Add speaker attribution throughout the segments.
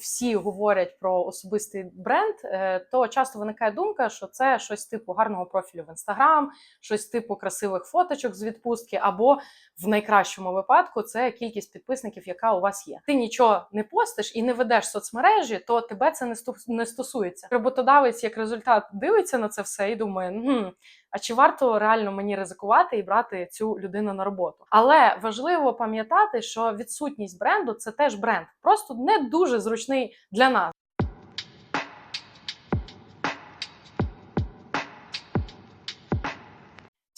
Speaker 1: всі говорять про особистий бренд, е, то часто виникає думка, що це щось типу гарного профілю в інстаграм, щось типу красивих фоточок з відпустки, або в найкращому випадку це кількість підписників, яка у вас є. Ти нічого не постиш і не ведеш соцмережі, то тебе це не стосується. Роботодавець як результат дивиться на це все і думає: «Хм, а чи варто реально мені ризикувати і брати цю людину на роботу? Але важливо пам'ятати, що відсутність бренду це теж бренд, просто не дуже зручний для нас.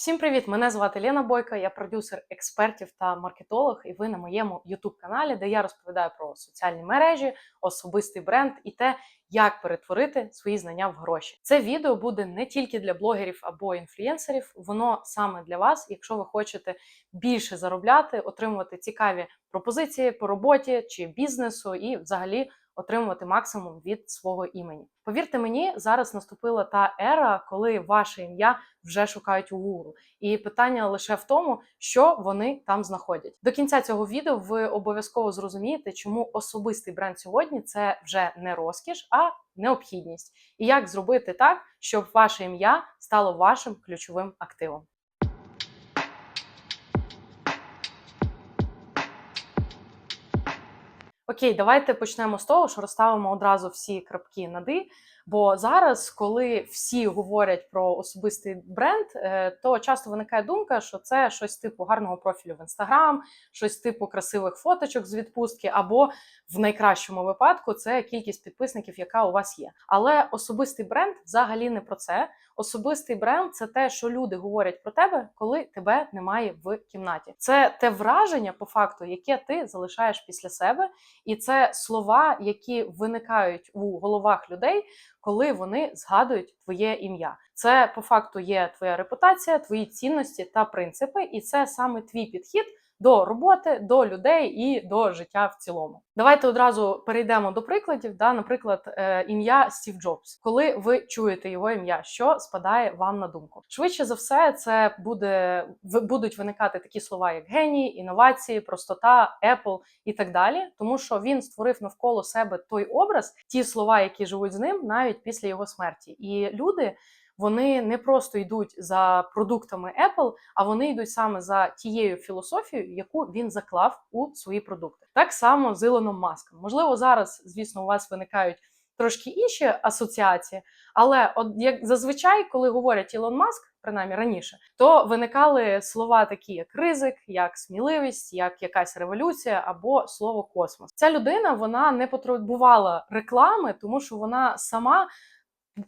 Speaker 1: Всім привіт! Мене звати Лена Бойко, я продюсер експертів та маркетолог, і ви на моєму youtube каналі, де я розповідаю про соціальні мережі, особистий бренд і те, як перетворити свої знання в гроші. Це відео буде не тільки для блогерів або інфлюєнсерів, воно саме для вас, якщо ви хочете більше заробляти, отримувати цікаві пропозиції по роботі чи бізнесу, і взагалі отримувати максимум від свого імені. Повірте мені, зараз наступила та ера, коли ваше ім'я вже шукають у Google. І питання лише в тому, що вони там знаходять. До кінця цього відео ви обов'язково зрозумієте, чому особистий бренд сьогодні це вже не розкіш, а необхідність. І як зробити так, щоб ваше ім'я стало вашим ключовим активом. Окей, давайте почнемо з того, що розставимо одразу всі крапки над «і». Бо зараз, коли всі говорять про особистий бренд, е, то часто виникає думка, що це щось типу гарного профілю в інстаграм, щось типу красивих фоточок з відпустки, або в найкращому випадку це кількість підписників, яка у вас є. Але особистий бренд взагалі не про це. Особистий бренд це те, що люди говорять про тебе, коли тебе немає в кімнаті. Це те враження, по факту, яке ти залишаєш після себе, і це слова, які виникають у головах людей, коли вони згадують твоє ім'я. Це по факту є твоя репутація, твої цінності та принципи, і це саме твій підхід. До роботи, до людей і до життя в цілому. Давайте одразу перейдемо до прикладів. Да, Наприклад, е, ім'я Стів Джобс. Коли ви чуєте його ім'я, що спадає вам на думку? Швидше за все, це буде будуть виникати такі слова, як геній, інновації, простота, Apple і так далі, тому що він створив навколо себе той образ, ті слова, які живуть з ним, навіть після його смерті. І люди. Вони не просто йдуть за продуктами Apple, а вони йдуть саме за тією філософією, яку він заклав у свої продукти. Так само з Ілоном Маском. Можливо, зараз, звісно, у вас виникають трошки інші асоціації, але от як зазвичай, коли говорять Ілон Маск, принаймні раніше, то виникали слова такі, як ризик, як сміливість, як якась революція або слово космос. Ця людина вона не потребувала реклами, тому що вона сама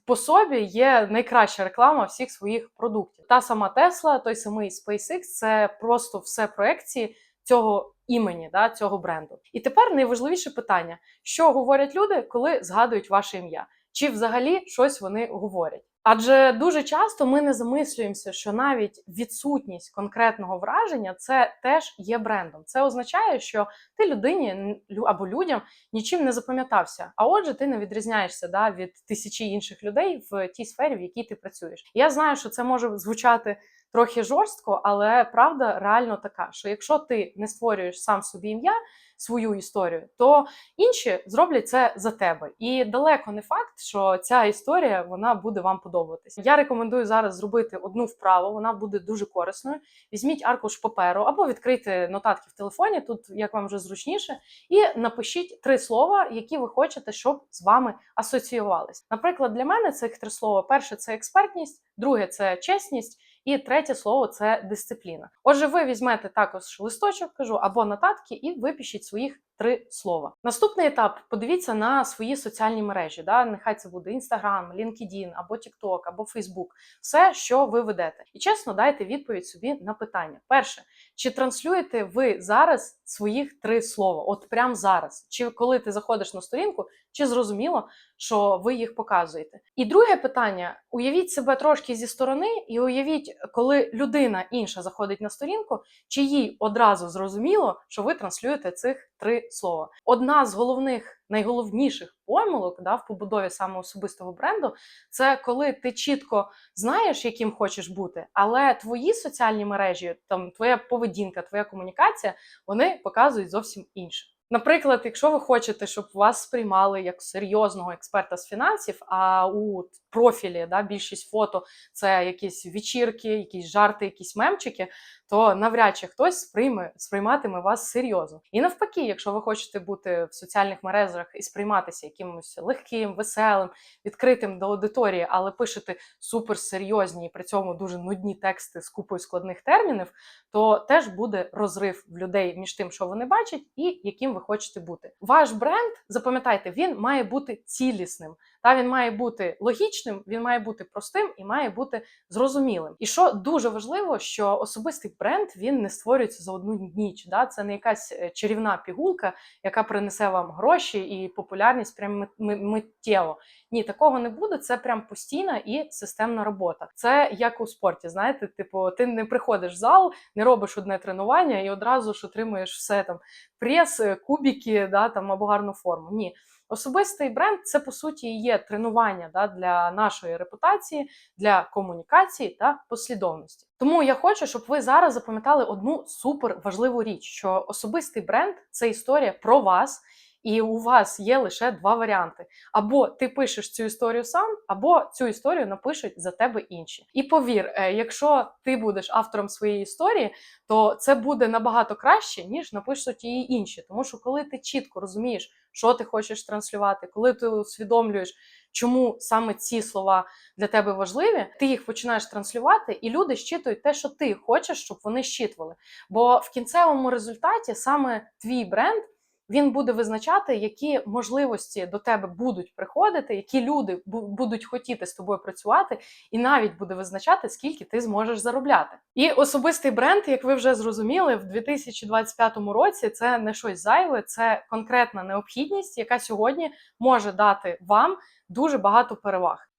Speaker 1: по собі є найкраща реклама всіх своїх продуктів. Та сама Тесла, той самий SpaceX – це просто все проекції цього імені, да, цього бренду. І тепер найважливіше питання: що говорять люди, коли згадують ваше ім'я? Чи взагалі щось вони говорять? Адже дуже часто ми не замислюємося, що навіть відсутність конкретного враження це теж є брендом. Це означає, що ти людині лю- або людям нічим не запам'ятався. А отже, ти не відрізняєшся да, від тисячі інших людей в тій сфері, в якій ти працюєш. Я знаю, що це може звучати трохи жорстко, але правда реально така, що якщо ти не створюєш сам собі ім'я, свою історію, то інші зроблять це за тебе. І далеко не факт, що ця історія вона буде вам подобатись. Я рекомендую зараз зробити одну вправу, вона буде дуже корисною. Візьміть аркуш паперу або відкрийте нотатки в телефоні, тут як вам вже зручніше, і напишіть три слова, які ви хочете, щоб з вами асоціювались. Наприклад, для мене цих три слова: перше це експертність, друге це чесність. І третє слово це дисципліна. Отже, ви візьмете також листочок, кажу, або нотатки, і випишіть своїх три слова. Наступний етап: подивіться на свої соціальні мережі. Да? Нехай це буде Instagram, LinkedIn, або TikTok, або Facebook. Все, що ви ведете. І чесно, дайте відповідь собі на питання. Перше, чи транслюєте ви зараз своїх три слова? От прямо зараз? Чи коли ти заходиш на сторінку, чи зрозуміло, що ви їх показуєте? І друге питання: уявіть себе трошки зі сторони, і уявіть, коли людина інша заходить на сторінку, чи їй одразу зрозуміло, що ви транслюєте цих три слова. Одна з головних, найголовніших помилок да, в побудові саме особистого бренду це коли ти чітко знаєш, яким хочеш бути, але твої соціальні мережі, там твоя поведінка, твоя комунікація, вони показують зовсім інше. Наприклад, якщо ви хочете, щоб вас сприймали як серйозного експерта з фінансів, а у профілі да, більшість фото це якісь вечірки, якісь жарти, якісь мемчики, то навряд чи хтось сприйме сприйматиме вас серйозно. І навпаки, якщо ви хочете бути в соціальних мережах і сприйматися якимось легким, веселим, відкритим до аудиторії, але пишете суперсерйозні і при цьому дуже нудні тексти з купою складних термінів, то теж буде розрив в людей між тим, що вони бачать, і яким ви хочете бути. Ваш бренд, запам'ятайте, він має бути цілісним. Та він має бути логічним, він має бути простим і має бути зрозумілим. І що дуже важливо, що особистий бренд він не створюється за одну ніч. Да? Це не якась е, чарівна пігулка, яка принесе вам гроші і популярність прям миттєво. Ні, такого не буде. Це прям постійна і системна робота. Це як у спорті. Знаєте, типу, ти не приходиш в зал, не робиш одне тренування і одразу ж отримуєш все там прес, е, кубики, да там або гарну форму. Ні. Особистий бренд це по суті є тренування да, для нашої репутації, для комунікації та послідовності. Тому я хочу, щоб ви зараз запам'ятали одну супер важливу річ: що особистий бренд це історія про вас. І у вас є лише два варіанти: або ти пишеш цю історію сам, або цю історію напишуть за тебе інші. І повір, е, якщо ти будеш автором своєї історії, то це буде набагато краще, ніж напишуть її інші. Тому що коли ти чітко розумієш, що ти хочеш транслювати, коли ти усвідомлюєш, чому саме ці слова для тебе важливі, ти їх починаєш транслювати, і люди щитують те, що ти хочеш, щоб вони щитували. Бо в кінцевому результаті саме твій бренд. Він буде визначати, які можливості до тебе будуть приходити, які люди будуть хотіти з тобою працювати, і навіть буде визначати, скільки ти зможеш заробляти. І особистий бренд, як ви вже зрозуміли, в 2025 році це не щось зайве, це конкретна необхідність, яка сьогодні може дати вам дуже багато переваг.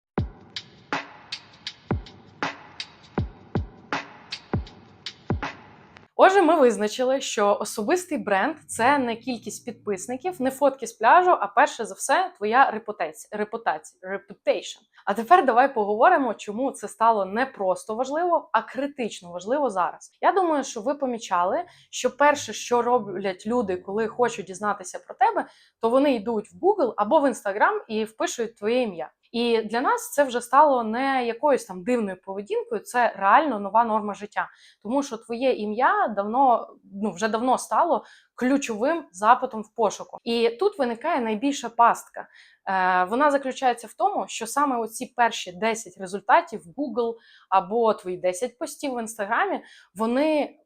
Speaker 1: Отже, ми визначили, що особистий бренд це не кількість підписників, не фотки з пляжу, а перше за все, твоя репутація. репутація reputation. А тепер давай поговоримо, чому це стало не просто важливо, а критично важливо зараз. Я думаю, що ви помічали, що перше, що роблять люди, коли хочуть дізнатися про тебе, то вони йдуть в Google або в Instagram і впишуть твоє ім'я. І для нас це вже стало не якоюсь там дивною поведінкою, це реально нова норма життя. Тому що твоє ім'я давно ну вже давно стало ключовим запитом в пошуку. І тут виникає найбільша пастка. Е, Вона заключається в тому, що саме оці перші 10 результатів Google або твої 10 постів в інстаграмі, вони.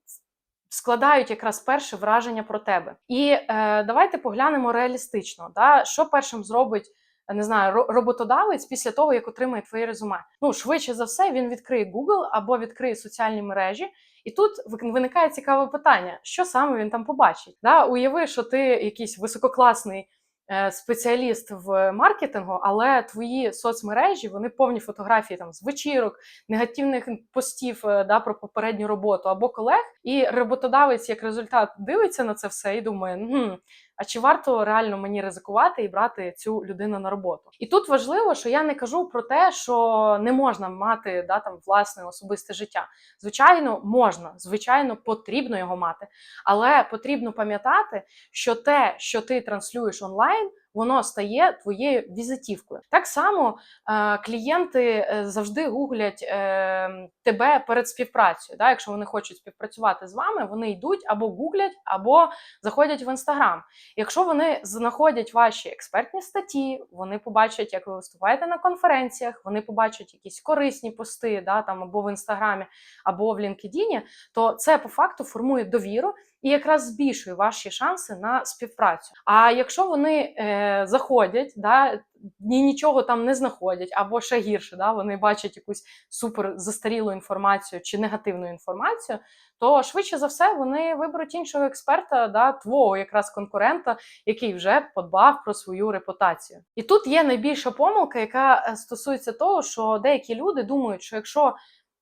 Speaker 1: Складають якраз перше враження про тебе. І е, давайте поглянемо реалістично, да, що першим зробить не знаю, роботодавець після того, як отримає твоє резюме. Ну, швидше за все, він відкриє Google або відкриє соціальні мережі. І тут виникає цікаве питання, що саме він там побачить. Да? Уяви, що ти якийсь висококласний е, спеціаліст в маркетингу, але твої соцмережі вони повні фотографії там з вечірок, негативних постів е, да, про попередню роботу або колег. І роботодавець як результат дивиться на це все і думає, хм, а чи варто реально мені ризикувати і брати цю людину на роботу? І тут важливо, що я не кажу про те, що не можна мати да там власне особисте життя. Звичайно, можна, звичайно, потрібно його мати, але потрібно пам'ятати, що те, що ти транслюєш онлайн воно стає твоєю візитівкою. Так само е, клієнти е, завжди гуглять е, тебе перед співпрацею. Да? Якщо вони хочуть співпрацювати з вами, вони йдуть або гуглять, або заходять в інстаграм. Якщо вони знаходять ваші експертні статті, вони побачать, як ви виступаєте на конференціях, вони побачать якісь корисні пости, да, там або в інстаграмі, або в LinkedIn, то це по факту формує довіру і якраз збільшує ваші шанси на співпрацю. А якщо вони е, заходять, да, ні нічого там не знаходять, або ще гірше, да, вони бачать якусь супер застарілу інформацію чи негативну інформацію, то швидше за все вони виберуть іншого експерта, да, твого якраз конкурента, який вже подбав про свою репутацію. І тут є найбільша помилка, яка е, стосується того, що деякі люди думають, що якщо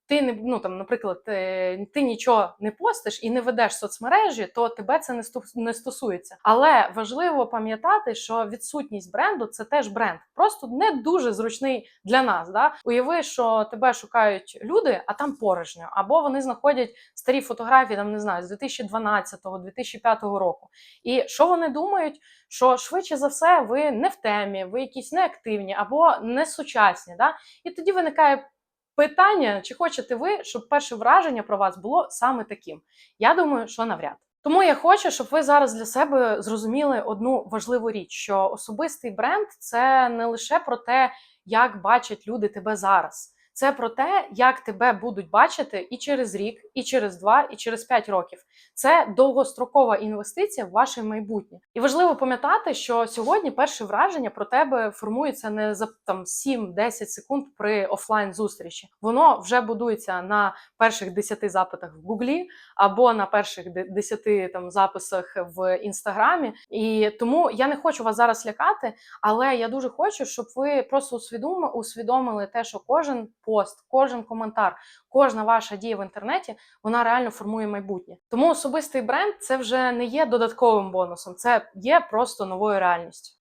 Speaker 1: ти не ну там, наприклад, е, ти нічого не постиш і не ведеш соцмережі, то тебе це не не стосується. Але важливо пам'ятати, що відсутність бренду це теж бренд, просто не дуже зручний для нас. Да? Уяви, що тебе шукають люди, а там порожньо, або вони знаходять старі фотографії, там не знаю, з 2012-2005 року. І що вони думають? Що швидше за все ви не в темі, ви якісь неактивні або не сучасні. Да? І тоді виникає питання, чи хочете ви, щоб перше враження про вас було саме таким. Я думаю, що навряд. Тому я хочу, щоб ви зараз для себе зрозуміли одну важливу річ: що особистий бренд це не лише про те, як бачать люди тебе зараз. Це про те, як тебе будуть бачити і через рік, і через два, і через п'ять років. Це довгострокова інвестиція в ваше майбутнє. І важливо пам'ятати, що сьогодні перше враження про тебе формується не за там 7-10 секунд при офлайн зустрічі. Воно вже будується на перших 10 запитах в Гуглі або на перших де- 10 там записах в інстаграмі. І тому я не хочу вас зараз лякати, але я дуже хочу, щоб ви просто усвідомо усвідомили те, що кожен пост, кожен коментар, кожна ваша дія в інтернеті вона реально формує майбутнє. Тому особистий бренд це вже не є додатковим бонусом, це є просто новою реальністю.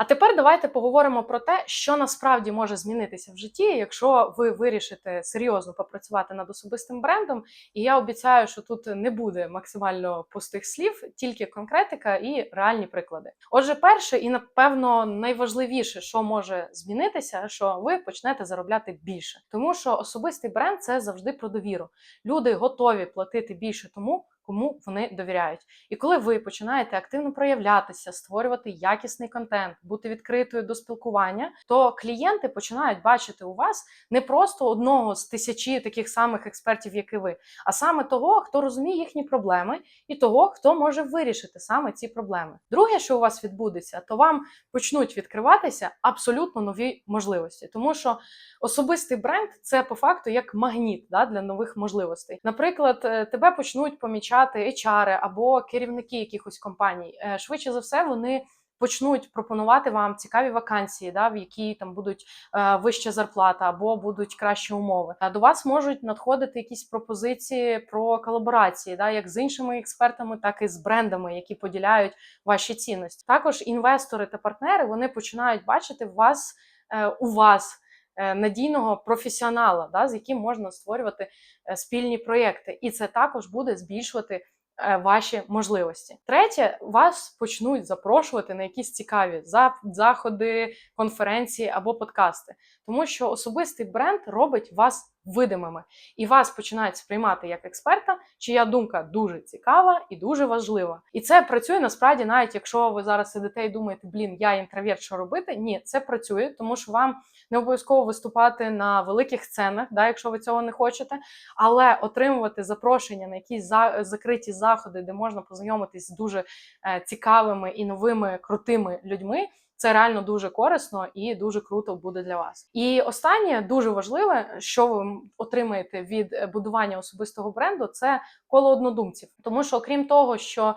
Speaker 1: А тепер давайте поговоримо про те, що насправді може змінитися в житті, якщо ви вирішите серйозно попрацювати над особистим брендом. І я обіцяю, що тут не буде максимально пустих слів, тільки конкретика і реальні приклади. Отже, перше і напевно найважливіше, що може змінитися, що ви почнете заробляти більше, тому що особистий бренд це завжди про довіру. Люди готові платити більше тому. Кому вони довіряють, і коли ви починаєте активно проявлятися, створювати якісний контент, бути відкритою до спілкування, то клієнти починають бачити у вас не просто одного з тисячі таких самих експертів, як і ви, а саме того, хто розуміє їхні проблеми, і того, хто може вирішити саме ці проблеми. Друге, що у вас відбудеться, то вам почнуть відкриватися абсолютно нові можливості, тому що особистий бренд це по факту як магніт да, для нових можливостей. Наприклад, е, тебе почнуть помічати HR або керівники якихось компаній. Е, Швидше за все, вони. Почнуть пропонувати вам цікаві вакансії, да, в які там будуть е, вища зарплата або будуть кращі умови. А до вас можуть надходити якісь пропозиції про колаборації, да, як з іншими експертами, так і з брендами, які поділяють ваші цінності. Також інвестори та партнери вони починають бачити вас е, у вас е, надійного професіонала, да, з яким можна створювати е, спільні проєкти, і це також буде збільшувати е, ваші можливості. Третє, вас почнуть запрошувати на якісь цікаві заходи, конференції або подкасти, тому що особистий бренд робить вас видимими, і вас починають сприймати як експерта, чия думка дуже цікава і дуже важлива. І це працює насправді, навіть якщо ви зараз сидите і думаєте, блін, я інтроверт, що робити? Ні, це працює, тому що вам не обов'язково виступати на великих сценах, да, якщо ви цього не хочете, але отримувати запрошення на якісь за, закриті заходи, де можна познайомитись з дуже е, цікавими і новими крутими людьми. Це реально дуже корисно і дуже круто буде для вас. І останнє дуже важливе, що ви отримаєте від е, будування особистого бренду, це коло однодумців. Тому що, окрім того, що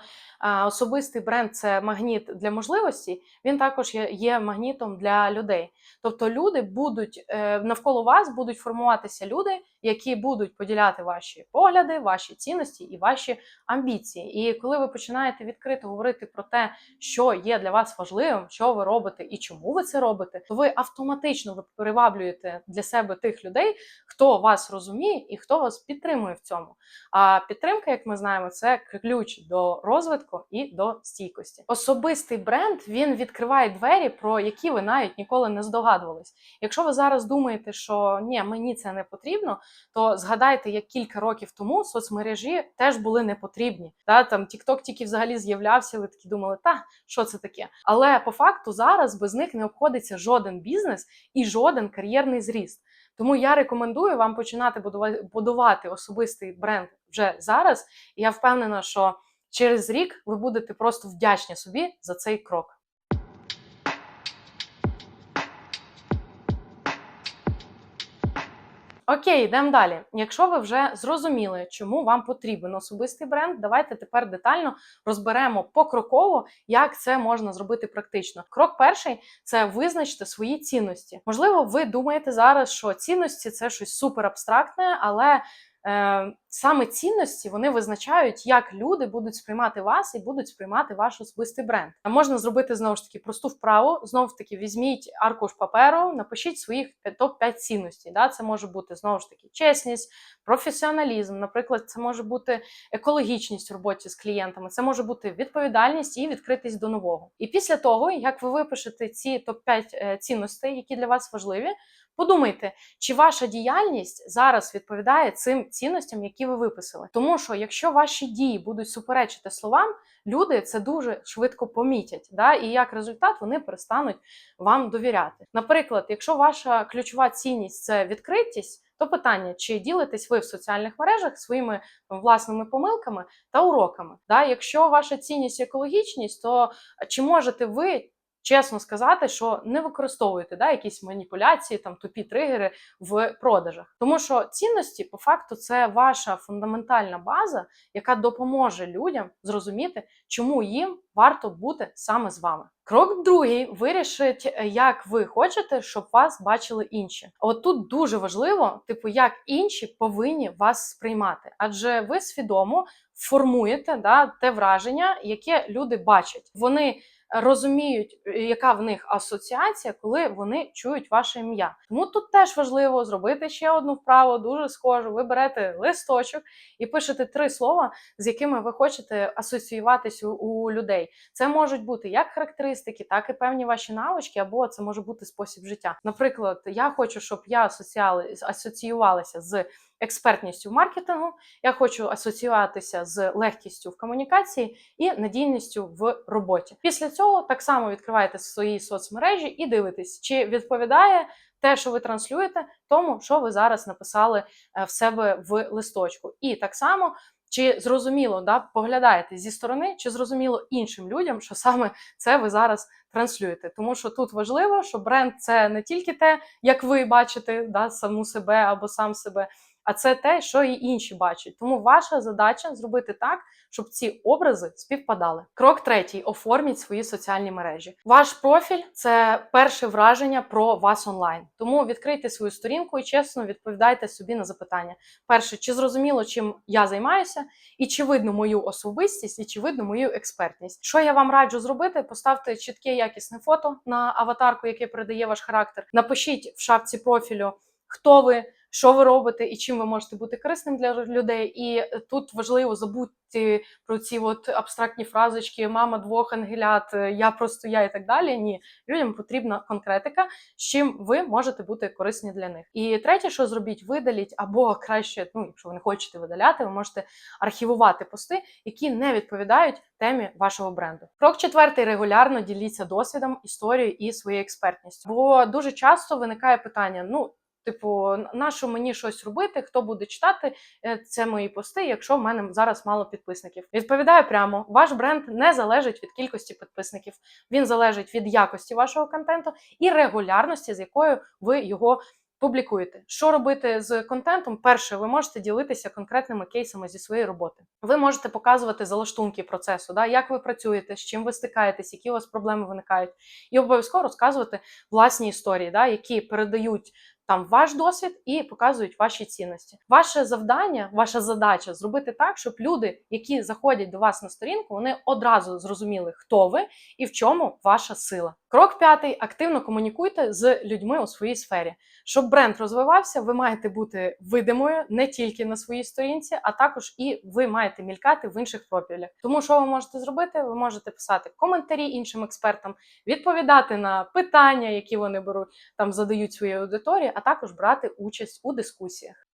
Speaker 1: особистий бренд це магніт для можливостей, він також є, є магнітом для людей. Тобто люди будуть е, навколо вас будуть формуватися люди, які будуть поділяти ваші погляди, ваші цінності і ваші амбіції. І коли ви починаєте відкрито говорити про те, що є для вас важливим, що ви робите і чому ви це робите, то ви автоматично ви приваблюєте для себе тих людей, хто вас розуміє і хто вас підтримує в цьому. А підтримка, як ми знаємо, це ключ до розвитку і до стійкості. Особистий бренд він відкриває двері, про які ви навіть ніколи не здогадувались. Якщо ви зараз думаєте, що ні, мені це не потрібно, то згадайте, як кілька років тому соцмережі теж були не потрібні. Та там TikTok тільки взагалі з'являвся. Ви такі думали, та що це таке? Але по факту зараз без них не обходиться жоден бізнес і жоден кар'єрний зріст. Тому я рекомендую вам починати будувати особистий бренд вже зараз. І я впевнена, що через рік ви будете просто вдячні собі за цей крок. Окей, йдемо далі. Якщо ви вже зрозуміли, чому вам потрібен особистий бренд, давайте тепер детально розберемо покроково, як це можна зробити практично. Крок перший це визначити свої цінності. Можливо, ви думаєте зараз, що цінності це щось супер абстрактне, але саме цінності вони визначають, як люди будуть сприймати вас і будуть сприймати ваш особистий бренд. Можна зробити знову ж таки просту вправу. Знову ж таки, візьміть аркуш паперу, напишіть своїх топ 5 цінностей. Да? Це може бути знову ж таки чесність, професіоналізм. Наприклад, це може бути екологічність в роботі з клієнтами, це може бути відповідальність і відкритість до нового. І після того, як ви випишете ці топ 5 цінностей, які для вас важливі. Подумайте, чи ваша діяльність зараз відповідає цим цінностям, які ви виписали. Тому що якщо ваші дії будуть суперечити словам, люди це дуже швидко помітять. Да? І як результат вони перестануть вам довіряти. Наприклад, якщо ваша ключова цінність це відкритість, то питання, чи ділитесь ви в соціальних мережах своїми власними помилками та уроками. Да? Якщо ваша цінність екологічність, то чи можете ви чесно сказати, що не використовуєте да, якісь маніпуляції, там тупі тригери в продажах. Тому що цінності, по факту, це ваша фундаментальна база, яка допоможе людям зрозуміти, чому їм варто бути саме з вами. Крок другий вирішить, як ви хочете, щоб вас бачили інші. От тут дуже важливо, типу, як інші повинні вас сприймати, адже ви свідомо формуєте да, те враження, яке люди бачать. Вони розуміють, яка в них асоціація, коли вони чують ваше ім'я. Тому тут теж важливо зробити ще одну вправу, дуже схожу. Ви берете листочок і пишете три слова, з якими ви хочете асоціюватися у людей. Це можуть бути як характеристики, так і певні ваші навички, або це може бути спосіб життя. Наприклад, я хочу, щоб я асоціювалася з експертністю в маркетингу, я хочу асоціюватися з легкістю в комунікації і надійністю в роботі. Після цього так само відкриваєте свої соцмережі і дивитесь, чи відповідає те, що ви транслюєте, тому, що ви зараз написали е, в себе в листочку. І так само. Чи зрозуміло да, поглядаєте зі сторони, чи зрозуміло іншим людям, що саме це ви зараз транслюєте? Тому що тут важливо, що бренд це не тільки те, як ви бачите да, саму себе або сам себе, а це те, що і інші бачать. Тому ваша задача зробити так, щоб ці образи співпадали. Крок третій: оформіть свої соціальні мережі. Ваш профіль це перше враження про вас онлайн. Тому відкрийте свою сторінку і чесно відповідайте собі на запитання. Перше, чи зрозуміло, чим я займаюся, і чи видно мою особистість, і чи видно мою експертність. Що я вам раджу зробити? Поставте чітке якісне фото на аватарку, яке передає ваш характер. Напишіть в шапці профілю, хто ви що ви робите і чим ви можете бути корисним для людей. І е, тут важливо забути про ці от абстрактні фразочки Мама двох ангелят, я просто я і так далі. Ні, людям потрібна конкретика, з чим ви можете бути корисні для них. І третє, що зробіть, видаліть або краще, ну якщо ви не хочете видаляти, ви можете архівувати пости, які не відповідають темі вашого бренду. Крок четвертий регулярно діліться досвідом, історією і своєю експертністю. Бо дуже часто виникає питання: ну. Типу, на що мені щось робити? Хто буде читати е, це мої пости, якщо в мене зараз мало підписників? Відповідаю прямо: ваш бренд не залежить від кількості підписників, він залежить від якості вашого контенту і регулярності, з якою ви його публікуєте. Що робити з контентом? Перше, ви можете ділитися конкретними кейсами зі своєї роботи. Ви можете показувати залаштунки процесу, да, як ви працюєте, з чим ви стикаєтесь, які у вас проблеми виникають, і обов'язково розказувати власні історії, да, які передають там ваш досвід і показують ваші цінності. Ваше завдання, ваша задача зробити так, щоб люди, які заходять до вас на сторінку, вони одразу зрозуміли, хто ви і в чому ваша сила. Крок п'ятий: активно комунікуйте з людьми у своїй сфері. Щоб бренд розвивався, ви маєте бути видимою не тільки на своїй сторінці, а також і ви маєте мількати в інших профілях. Тому що ви можете зробити? Ви можете писати коментарі іншим експертам, відповідати на питання, які вони беруть там, задають своїй аудиторії, а також брати участь у дискусіях.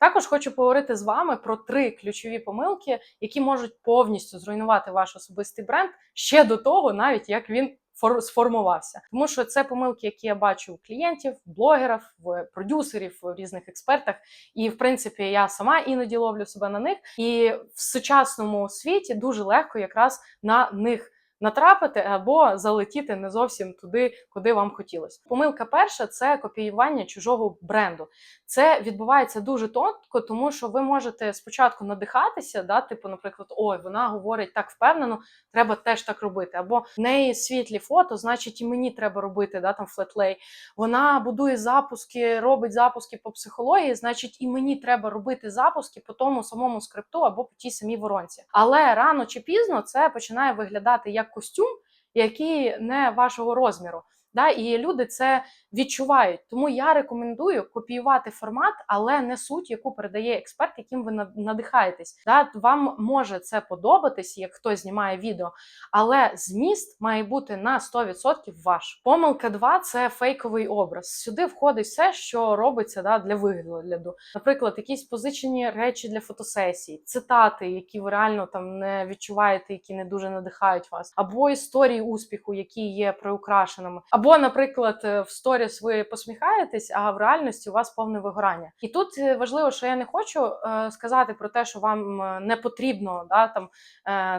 Speaker 1: Також хочу поговорити з вами про три ключові помилки, які можуть повністю зруйнувати ваш особистий бренд ще до того, навіть як він сформувався. Тому що це помилки, які я бачу у клієнтів, блогерів, в продюсерів, в різних експертах. І в принципі я сама іноді ловлю себе на них. І в сучасному світі дуже легко якраз на них натрапити або залетіти не зовсім туди, куди вам хотілося. Помилка перша це копіювання чужого бренду. Це відбувається дуже тонко, тому що ви можете спочатку надихатися, да, типу, наприклад, ой, вона говорить так впевнено, треба теж так робити. Або в неї світлі фото, значить, і мені треба робити да, там флетлей. Вона будує запуски, робить запуски по психології, значить, і мені треба робити запуски по тому самому скрипту або по тій самій воронці. Але рано чи пізно це починає виглядати як костюм, який не вашого розміру. Да, і люди це відчувають. Тому я рекомендую копіювати формат, але не суть, яку передає експерт, яким ви надихаєтесь. Да, вам може це подобатись, як хтось знімає відео, але зміст має бути на 100% ваш. Помилка 2 – це фейковий образ. Сюди входить все, що робиться да, для вигляду. Наприклад, якісь позичені речі для фотосесій, цитати, які ви реально там не відчуваєте, які не дуже надихають вас, або історії успіху, які є приукрашеними. Або, наприклад, е, в сторіс ви посміхаєтесь, а в реальності у вас повне вигорання. І тут е, важливо, що я не хочу е, сказати про те, що вам е, не потрібно да, там,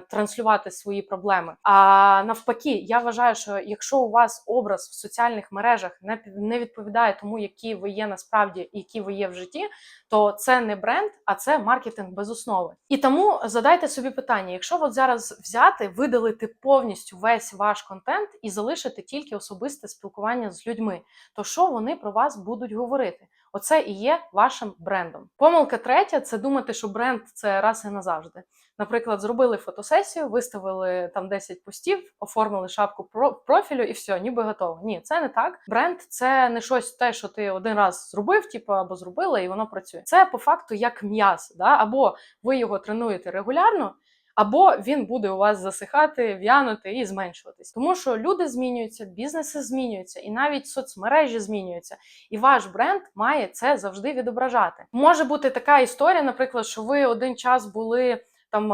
Speaker 1: транслювати свої проблеми. А навпаки, я вважаю, що якщо у вас образ в соціальних мережах не відповідає тому, які ви є насправді і які ви є в житті, то це не бренд, а це маркетинг без основи. І тому задайте собі питання: якщо от зараз взяти, видалити повністю весь ваш контент і залишити тільки особисте спілкування з людьми, то що вони про вас будуть говорити? Оце і є вашим брендом. Помилка третя це думати, що бренд це раз і назавжди. Наприклад, зробили фотосесію, виставили там 10 постів, оформили шапку про- профілю і все, ніби готово. Ні, це не так. Бренд це не щось те, що ти один раз зробив, типу, або зробила, і воно працює. Це по факту як м'яз, да? або ви його тренуєте регулярно. Або він буде у вас засихати, в'янути і зменшуватись, тому що люди змінюються, бізнеси змінюються, і навіть соцмережі змінюються. І ваш бренд має це завжди відображати. Може бути така історія, наприклад, що ви один час були там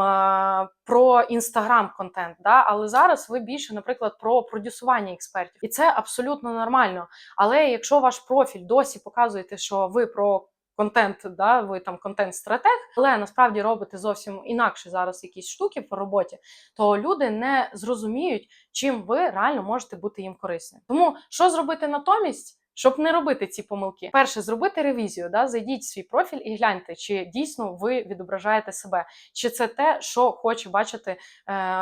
Speaker 1: про інстаграм контент, да? але зараз ви більше, наприклад, про продюсування експертів, і це абсолютно нормально. Але якщо ваш профіль досі показуєте, що ви про контент, да, ви там контент-стратег, але насправді робите зовсім інакше зараз якісь штуки по роботі, то люди не зрозуміють, чим ви реально можете бути їм корисним. Тому що зробити натомість? Щоб не робити ці помилки, перше зробити ревізію, да, зайдіть в свій профіль і гляньте, чи дійсно ви відображаєте себе, чи це те, що хоче бачити е,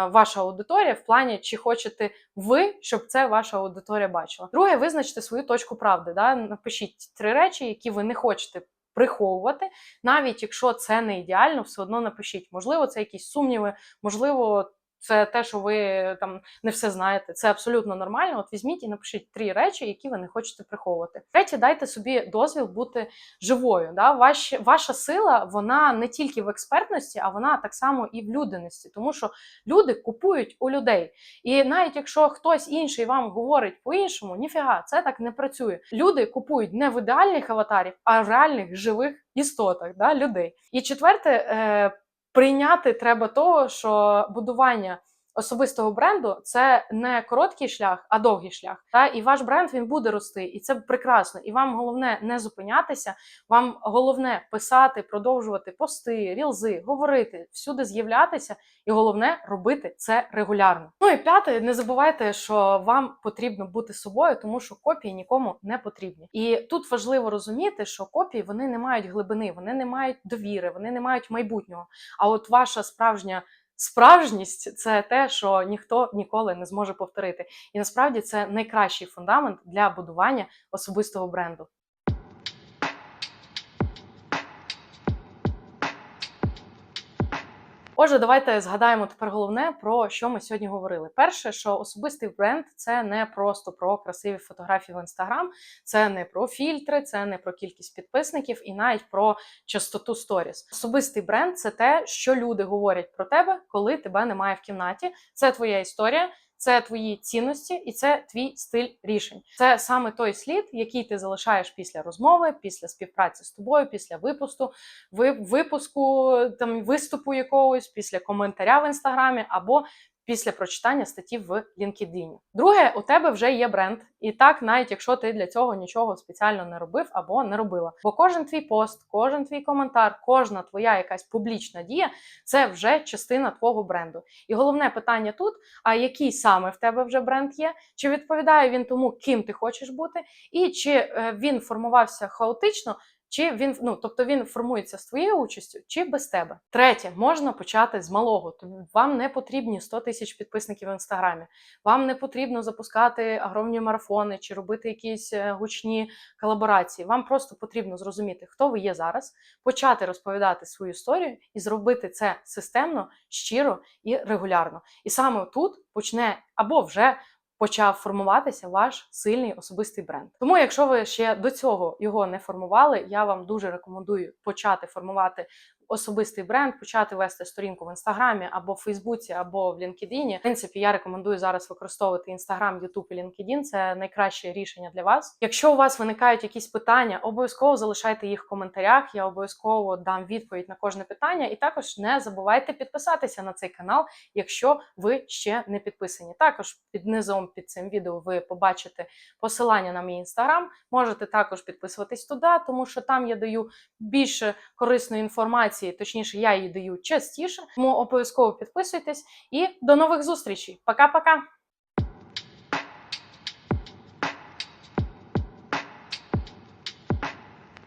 Speaker 1: ваша аудиторія, в плані чи хочете ви, щоб це ваша аудиторія бачила. Друге, визначте свою точку правди. Да, напишіть три речі, які ви не хочете приховувати, навіть якщо це не ідеально, все одно напишіть. Можливо, це якісь сумніви, можливо. Це те, що ви там не все знаєте. Це абсолютно нормально. От візьміть і напишіть три речі, які ви не хочете приховувати. Третє, дайте собі дозвіл бути живою. Да? Ваш, ваша сила вона не тільки в експертності, а вона так само і в людяності, тому що люди купують у людей. І навіть якщо хтось інший вам говорить по-іншому, ніфіга, це так не працює. Люди купують не в ідеальних аватарів, а в реальних живих істотах да, людей. І четверте, е, прийняти треба того, що будування. Особистого бренду це не короткий шлях, а довгий шлях. Та і ваш бренд він буде рости, і це прекрасно. І вам головне не зупинятися. Вам головне писати, продовжувати пости, рілзи, говорити, всюди з'являтися, і головне робити це регулярно. Ну і п'яте, не забувайте, що вам потрібно бути собою, тому що копії нікому не потрібні. І тут важливо розуміти, що копії вони не мають глибини, вони не мають довіри, вони не мають майбутнього. А от ваша справжня. Справжність це те, що ніхто ніколи не зможе повторити, і насправді це найкращий фундамент для будування особистого бренду. Отже, давайте згадаємо тепер головне про що ми сьогодні говорили. Перше, що особистий бренд це не просто про красиві фотографії в інстаграм, це не про фільтри, це не про кількість підписників і навіть про частоту сторіс. Особистий бренд це те, що люди говорять про тебе, коли тебе немає в кімнаті. Це твоя історія. Це твої цінності і це твій стиль рішень. Це саме той слід, який ти залишаєш після розмови, після співпраці з тобою, після випуску, випуску там виступу якогось, після коментаря в інстаграмі або після прочитання статті в LinkedIn. Друге, у тебе вже є бренд, і так, навіть якщо ти для цього нічого спеціально не робив або не робила. Бо кожен твій пост, кожен твій коментар, кожна твоя якась публічна дія це вже частина твого бренду. І головне питання тут: а який саме в тебе вже бренд є? Чи відповідає він тому, ким ти хочеш бути, і чи е, він формувався хаотично? Чи він ну тобто він формується з твоєю участю, чи без тебе? Третє, можна почати з малого. Тобі вам не потрібні 100 тисяч підписників в інстаграмі. Вам не потрібно запускати огромні марафони чи робити якісь е, гучні колаборації. Вам просто потрібно зрозуміти, хто ви є зараз, почати розповідати свою історію і зробити це системно, щиро і регулярно. І саме тут почне або вже почав формуватися ваш сильний особистий бренд. Тому, якщо ви ще до цього його не формували, я вам дуже рекомендую почати формувати особистий бренд, почати вести сторінку в інстаграмі або в Фейсбуці, або в LinkedIn. В принципі, я рекомендую зараз використовувати Інстаграм, Ютуб і LinkedIn. Це найкраще рішення для вас. Якщо у вас виникають якісь питання, обов'язково залишайте їх в коментарях. Я обов'язково дам відповідь на кожне питання. І також не забувайте підписатися на цей канал, якщо ви ще не підписані. Також під низом під цим відео ви побачите посилання на мій інстаграм. Можете також підписуватись туди, тому що там я даю більше корисної інформації, точніше, я її даю частіше. Тому обов'язково підписуйтесь і до нових зустрічей. Пока-пока!